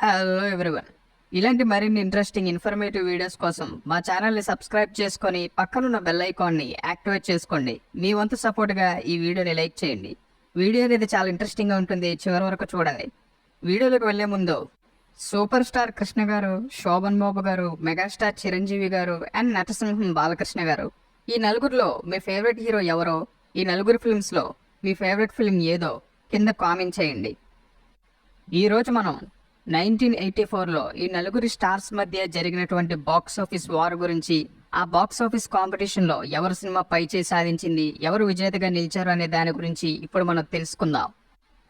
Hello everyone ఇలాంటి మరిన్ని interesting informative videos కోసం మా ఛానల్ని సబ్స్క్రైబ్ చేసుకొని పక్కనున్న బెల్ ఐకాన్ని యాక్టివేట్ చేసుకోండి. మీ వంతు సపోర్ట్గా ఈ వీడియోని లైక్ చేయండి. వీడియో అనేది చాలా ఇంట్రెస్టింగ్గా ఉంటుంది. చివరి వరకు చూడండి. వీడియోలోకి వెళ్ళే ముందు సూపర్ స్టార్ కృష్ణ గారు శోభన్ బాబు గారు మెగాస్టార్ చిరంజీవి గారు అండ్ నటసింహం బాలకృష్ణ గారు. ఈ నలుగురిలో మీ ఫేవరెట్ హీరో ఎవరో ఈ నలుగురు ఫిల్మ్స్లో మీ ఫేవరెట్ ఫిల్మ్ ఏదో కింద కామెంట్ చేయండి. ఈ రోజు మనం నైన్టీన్ ఎయిటీ ఫోర్లో ఈ నలుగురి స్టార్స్ మధ్య జరిగినటువంటి బాక్స్ ఆఫీస్ వార్ గురించి ఆ బాక్స్ ఆఫీస్ కాంపిటీషన్లో ఎవరు సినిమా పైచే సాధించింది ఎవరు విజేతగా నిలిచారు అనే దాని గురించి ఇప్పుడు మనం తెలుసుకుందాం.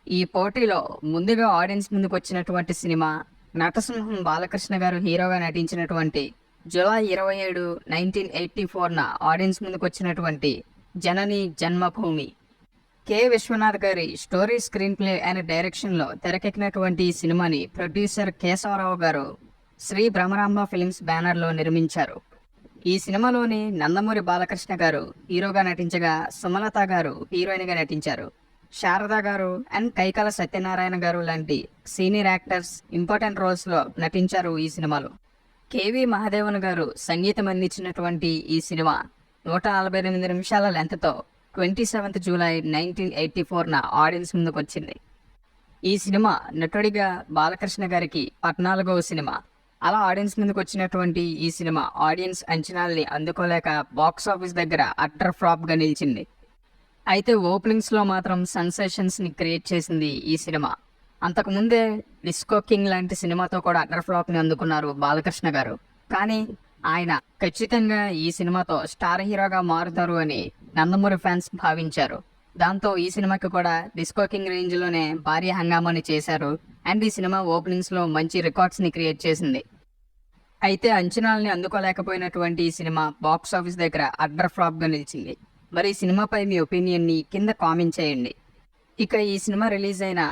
ఈ పోటీలో ముందుగా ఆడియన్స్ ముందుకు వచ్చినటువంటి సినిమా నటసింహం బాలకృష్ణ గారు హీరోగా నటించినటువంటి జులై ఇరవై ఏడు నైన్టీన్ ఎయిటీ ఫోర్న ఆడియన్స్ ముందుకు వచ్చినటువంటి జనని జన్మభూమి. కె. విశ్వనాథ్ గారి స్టోరీ స్క్రీన్ ప్లే అండ్ డైరెక్షన్లో తెరకెక్కినటువంటి ఈ సినిమాని ప్రొడ్యూసర్ కేశవరావు గారు శ్రీ భ్రమరాంబ ఫిల్మ్స్ బ్యానర్లో నిర్మించారు. ఈ సినిమాలోని నందమూరి బాలకృష్ణ గారు హీరోగా నటించగా సుమలత గారు హీరోయిన్గా నటించారు. శారద గారు అండ్ కైకాల సత్యనారాయణ గారు లాంటి సీనియర్ యాక్టర్స్ ఇంపార్టెంట్ రోల్స్లో నటించారు ఈ సినిమాలో. కేవి మహాదేవన్ గారు సంగీతం అందించినటువంటి ఈ సినిమా నూట నలభై ఎనిమిది నిమిషాల లెంత్తో twenty seventh July nineteen eighty ఫోర్న audience ముందుకు వచ్చింది ఈ సినిమా నటుడిగా బాలకృష్ణ గారికి పద్నాలుగవ సినిమా. అలా ఆడియన్స్ ముందుకు వచ్చినటువంటి ఈ సినిమా ఆడియన్స్ అంచనాల్ని అందుకోలేక బాక్స్ ఆఫీస్ దగ్గర అట్టర్ ఫ్లాప్గా నిలిచింది. అయితే ఓపెనింగ్స్లో మాత్రం సెన్సేషన్స్ని క్రియేట్ చేసింది ఈ సినిమా. అంతకుముందే డిస్కో కింగ్ లాంటి సినిమాతో కూడా అట్టర్ ఫ్లాప్ని అందుకున్నారు బాలకృష్ణ గారు. కానీ ఆయన ఖచ్చితంగా ఈ సినిమాతో స్టార్ హీరోగా మారుతారు అని నందమూరి ఫ్యాన్స్ భావించారు. దాంతో ఈ సినిమాకి కూడా డిస్కో కింగ్ రేంజ్లోనే భారీ హంగామాని చేశారు. అండ్ ఈ సినిమా ఓపెనింగ్స్లో మంచి రికార్డ్స్ని క్రియేట్ చేసింది. అయితే అంచనాలని అందుకోలేకపోయినటువంటి ఈ సినిమా బాక్స్ ఆఫీస్ దగ్గర అడ్డర్ ఫ్లాప్గా నిలిచింది. మరి ఈ సినిమాపై మీ ఒపీనియన్ని కింద కామెంట్ చేయండి. ఇక ఈ సినిమా రిలీజ్ అయిన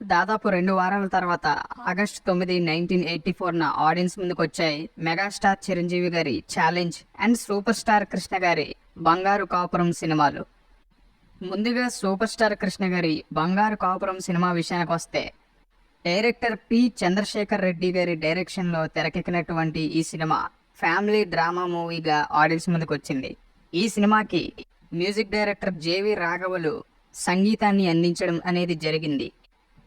దాదాపు రెండు వారాల తర్వాత ఆగస్టు తొమ్మిది నైన్టీన్ ఎయిటీ ఫోర్న ఆడియన్స్ ముందుకు వచ్చాయి మెగాస్టార్ చిరంజీవి గారి Challenge and super star Krishna గారి బంగారు కాపురం సినిమాలు. ముందుగా సూపర్ స్టార్ కృష్ణ గారి బంగారు కాపురం సినిమా విషయానికి వస్తే డైరెక్టర్ పి. చంద్రశేఖర్ రెడ్డి గారి డైరెక్షన్లో తెరకెక్కినటువంటి ఈ సినిమా ఫ్యామిలీ డ్రామా మూవీగా ఆడియన్స్ ముందుకు వచ్చింది. ఈ సినిమాకి మ్యూజిక్ డైరెక్టర్ జేవి రాఘవులు సంగీతాన్ని అందించడం అనేది జరిగింది.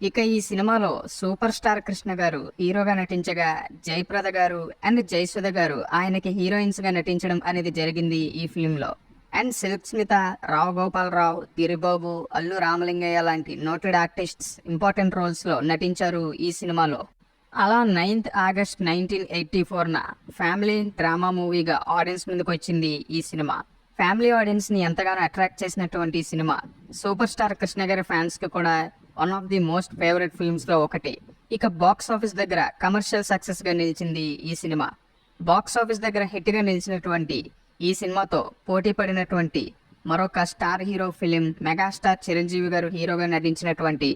ఇక ఈ సినిమాలో సూపర్ స్టార్ కృష్ణ గారు హీరోగా నటించగా జయప్రద గారు అండ్ జయసుధ గారు ఆయనకి హీరోయిన్స్గా నటించడం అనేది జరిగింది ఈ ఫిల్మ్లో అండ్ సిల్క్ స్మిత రావు గోపాలరావు తిరుబాబు అల్లు రామలింగయ్య లాంటి నోటెడ్ ఆర్టిస్ట్స్ ఇంపార్టెంట్ రోల్స్లో నటించారు ఈ సినిమాలో. అలా నైన్త్ ఆగస్ట్ నైన్టీన్ ఎయిటీ ఫోర్న ఫ్యామిలీ డ్రామా మూవీగా ఆడియన్స్ ముందుకు వచ్చింది ఈ సినిమా. ఫ్యామిలీ ఆడియన్స్ని ఎంతగానో అట్రాక్ట్ చేసినటువంటి సినిమా. సూపర్ స్టార్ కృష్ణ గారి ఫ్యాన్స్కి కూడా one of the most favourite ఫిల్మ్స్లో ఒకటి. ఇక బాక్స్ ఆఫీస్ దగ్గర కమర్షియల్ సక్సెస్గా నిలిచింది ఈ సినిమా. బాక్స్ ఆఫీస్ దగ్గర హిట్గా నిలిచినటువంటి ఈ సినిమాతో పోటీ పడినటువంటి మరొక star hero film megastar Chiranjeevi garu హీరోగా నటించినటువంటి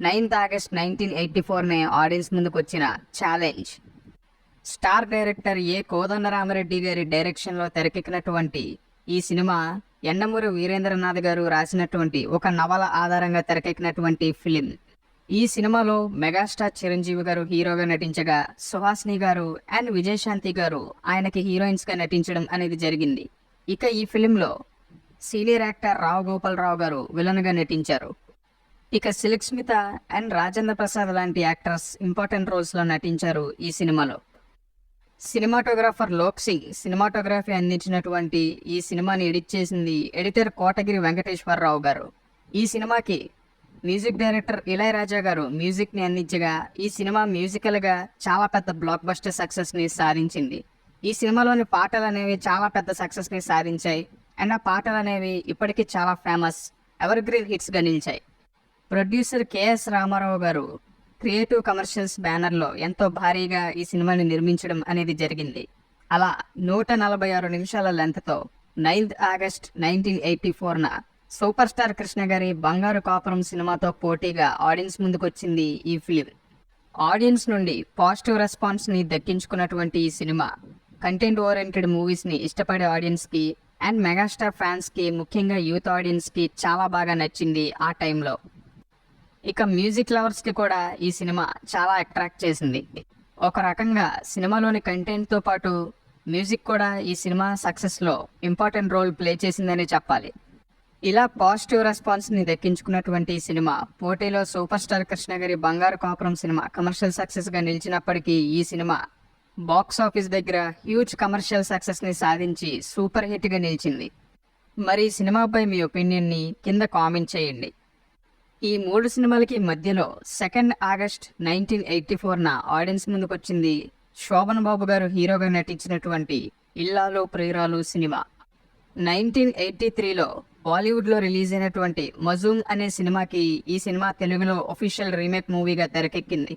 నైన్త్ ఆగస్ట్ నైన్టీన్ ఎయిటీ ఫోర్నే ఆడియన్స్ ముందుకు వచ్చిన Challenge star director A Kodandarami Reddy గారి డైరెక్షన్లో తెరకెక్కినటువంటి ఈ సినిమా ఎండమూరి వీరేంద్రనాథ్ గారు రాసినటువంటి ఒక నవల ఆధారంగా తెరకెక్కినటువంటి ఫిలిం ఈ సినిమాలో మెగాస్టార్ చిరంజీవి గారు హీరోగా నటించగా సుహాసిని గారు అండ్ విజయశాంతి గారు ఆయనకి హీరోయిన్స్గా నటించడం అనేది జరిగింది. ఇక ఈ ఫిలింలో సీనియర్ యాక్టర్ రావు గోపాలరావు గారు విలన్గా నటించారు. ఇక సిల్క్ స్మిత అండ్ రాజేంద్ర ప్రసాద్ లాంటి యాక్టర్స్ ఇంపార్టెంట్ రోల్స్లో నటించారు ఈ సినిమాలో. సినిమాటోగ్రాఫర్ లోక్ సింగ్ సినిమాటోగ్రఫీ అందించినటువంటి ఈ సినిమాని ఎడిట్ చేసింది ఎడిటర్ కోటగిరి వెంకటేశ్వరరావు గారు. ఈ సినిమాకి మ్యూజిక్ డైరెక్టర్ ఇళయరాజా గారు మ్యూజిక్ని అందించగా ఈ సినిమా మ్యూజికల్గా చాలా పెద్ద బ్లాక్ బస్టర్ సక్సెస్ని సాధించింది. ఈ సినిమాలోని పాటలు అనేవి చాలా పెద్ద సక్సెస్ని సాధించాయి అండ్ ఆ పాటలు అనేవి ఇప్పటికీ చాలా ఫేమస్ ఎవర్ గ్రీన్ హిట్స్ నిలిచాయి. Producer K S Ramarao garu creative commercials బ్యానర్లో ఎంతో భారీగా ఈ సినిమాని నిర్మించడం అనేది జరిగింది. అలా నూట నలభై ఆరు నిమిషాల లెంత్తో నైన్త్ ఆగస్ట్ నైన్టీన్ ఎయిటీ ఫోర్న సూపర్ స్టార్ కృష్ణ గారి బంగారు కాపురం సినిమాతో పోటీగా ఆడియన్స్ ముందుకొచ్చింది ఈ ఫిలిం. ఆడియన్స్ నుండి పాజిటివ్ రెస్పాన్స్ని దక్కించుకున్నటువంటి ఈ సినిమా కంటెంట్ ఓరియంటెడ్ మూవీస్ని ఇష్టపడే ఆడియన్స్కి అండ్ మెగాస్టార్ ఫ్యాన్స్కి ముఖ్యంగా యూత్ ఆడియన్స్కి చాలా బాగా నచ్చింది ఆ టైంలో. ఇక మ్యూజిక్ లవర్స్కి కూడా ఈ సినిమా చాలా అట్రాక్ట్ చేసింది. ఒక రకంగా సినిమాలోని కంటెంట్తో పాటు మ్యూజిక్ కూడా ఈ సినిమా సక్సెస్లో ఇంపార్టెంట్ రోల్ ప్లే చేసిందని చెప్పాలి. ఇలా పాజిటివ్ రెస్పాన్స్ని దక్కించుకున్నటువంటి ఈ సినిమా పోటీలో సూపర్ స్టార్ కృష్ణ గారి బంగారు కాపురం సినిమా కమర్షియల్ సక్సెస్గా నిలిచినప్పటికీ ఈ సినిమా బాక్స్ ఆఫీస్ దగ్గర హ్యూజ్ కమర్షియల్ సక్సెస్ని సాధించి సూపర్ హిట్గా నిలిచింది. మరి ఈ సినిమాపై మీ ఒపీనియన్ని కింద కామెంట్ చేయండి. ఈ మూడు సినిమాలకి మధ్యలో సెకండ్ ఆగస్ట్ నైన్టీన్ ఎయిటీ ఫోర్న ఆడియన్స్ ముందుకు వచ్చింది శోభన్ బాబు గారు హీరోగా నటించినటువంటి ఇల్లాలో ప్రియురాలు సినిమా. నైన్టీన్ ఎయిటీ త్రీలో బాలీవుడ్లో రిలీజ్ అయినటువంటి మజూమ్ అనే సినిమాకి ఈ సినిమా తెలుగులో ఒఫీషియల్ రీమేక్ మూవీగా తెరకెక్కింది.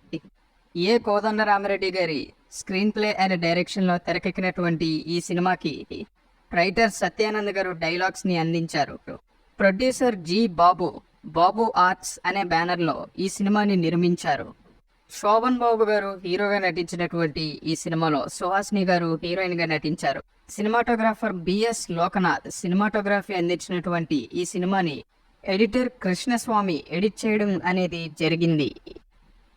ఏ కోదండరామరెడ్డి గారి స్క్రీన్ ప్లే అండ్ డైరెక్షన్లో తెరకెక్కినటువంటి ఈ సినిమాకి రైటర్ సత్యానంద్ గారు డైలాగ్స్ని అందించారు. Producer G Babu Babu arts అనే బ్యానర్లో ఈ సినిమాని నిర్మించారు. శోభన్ బాబు గారు హీరోగా నటించినటువంటి ఈ సినిమాలో సుహాసిని గారు హీరోయిన్గా నటించారు. సినిమాటోగ్రాఫర్ బిఎస్ లోకనాథ్ సినిమాటోగ్రఫీ అందించినటువంటి ఈ సినిమాని ఎడిటర్ కృష్ణస్వామి ఎడిట్ చేయడం అనేది జరిగింది.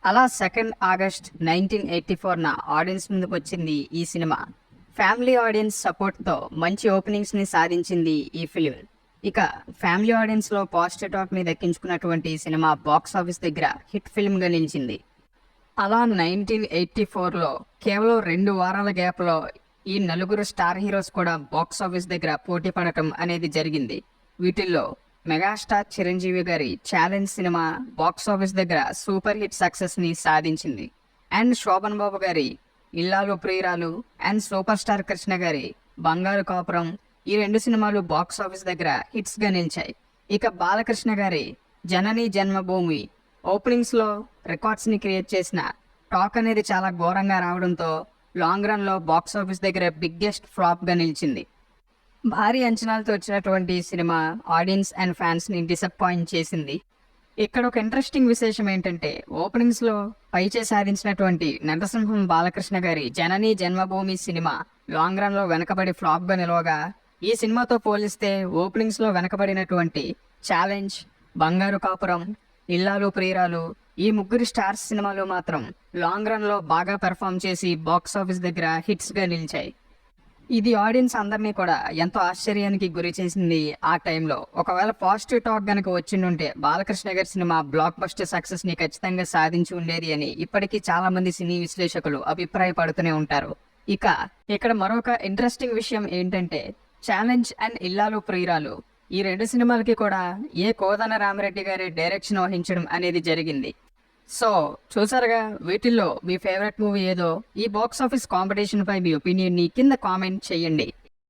అలా సెకండ్ ఆగస్ట్ నైన్టీన్ ఎయిటీ ఫోర్న ఆడియన్స్ ముందుకు వచ్చింది ఈ సినిమా. ఫ్యామిలీ ఆడియన్స్ సపోర్ట్తో మంచి ఓపెనింగ్స్ని సాధించింది ఈ ఫిలిం ఇక ఫ్యామిలీ ఆడియన్స్లో పాజిటివ్ టాక్ మీద దక్కించుకున్నటువంటి సినిమా బాక్స్ ఆఫీస్ దగ్గర హిట్ ఫిల్మ్గా నిలిచింది. అలా నైన్టీన్ ఎయిటీ ఫోర్లో కేవలం రెండు వారాల గ్యాప్లో ఈ నలుగురు స్టార్ హీరోస్ కూడా బాక్స్ ఆఫీస్ దగ్గర పోటీ పడటం అనేది జరిగింది. వీటిల్లో మెగాస్టార్ చిరంజీవి గారి ఛాలెంజ్ సినిమా బాక్స్ ఆఫీస్ దగ్గర సూపర్ హిట్ సక్సెస్ని సాధించింది. అండ్ శోభన్ బాబు గారి ఇల్లాలు ప్రియురాలు అండ్ సూపర్ స్టార్ కృష్ణ గారి బంగారు కాపురం ఈ రెండు సినిమాలు బాక్స్ ఆఫీస్ దగ్గర హిట్స్ గణించాయి నిలిచాయి. ఇక బాలకృష్ణ గారి జనని జన్మభూమి ఓపెనింగ్స్లో రికార్డ్స్ని క్రియేట్ చేసిన టాక్ అనేది చాలా ఘోరంగా రావడంతో లాంగ్ రన్లో బాక్స్ ఆఫీస్ దగ్గర బిగ్గెస్ట్ ఫ్లాప్గా నిలిచింది. భారీ అంచనాలతో వచ్చినటువంటి సినిమా ఆడియన్స్ అండ్ ఫ్యాన్స్ని డిసప్పాయింట్ చేసింది. ఇక్కడ ఒక ఇంట్రెస్టింగ్ విశేషం ఏంటంటే ఓపెనింగ్స్లో పైచే సాధించినటువంటి నరసింహం బాలకృష్ణ గారి జనని జన్మభూమి సినిమా లాంగ్ రన్లో వెనకబడి ఫ్లాప్గా నిలవగా ఈ సినిమాతో పోలిస్తే ఓపెనింగ్స్లో వెనకబడినటువంటి ఛాలెంజ్ బంగారు కాపురం ఇల్లాలు ప్రియురాలు ఈ ముగ్గురు స్టార్స్ సినిమాలు మాత్రం లాంగ్ రన్లో బాగా పెర్ఫామ్ చేసి బాక్స్ ఆఫీస్ దగ్గర హిట్స్గా నిలిచాయి. ఇది ఆడియన్స్ అందరినీ కూడా ఎంతో ఆశ్చర్యానికి గురి చేసింది ఆ టైంలో. ఒకవేళ పాజిటివ్ టాక్ గనక వచ్చిండుంటే బాలకృష్ణ గారి సినిమా బ్లాక్ బస్టర్ సక్సెస్ని ఖచ్చితంగా సాధించి ఉండేది అని ఇప్పటికీ చాలా మంది సినీ విశ్లేషకులు అభిప్రాయపడుతూనే ఉంటారు. ఇక ఇక్కడ మరొక ఇంట్రెస్టింగ్ విషయం ఏంటంటే ఛాలెంజ్ అండ్ ఇల్లాలు ప్రియురాలు. ఈ రెండు సినిమాలకి కూడా ఏ కోదన రామరెడ్డి గారి డైరెక్షన్ వహించడం అనేది జరిగింది. సో చూసారుగా వీటిల్లో మీ ఫేవరెట్ మూవీ ఏదో ఈ బాక్స్ ఆఫీస్ కాంపిటీషన్ పై మీ ఒపీనియన్ని కింద కామెంట్ చేయండి.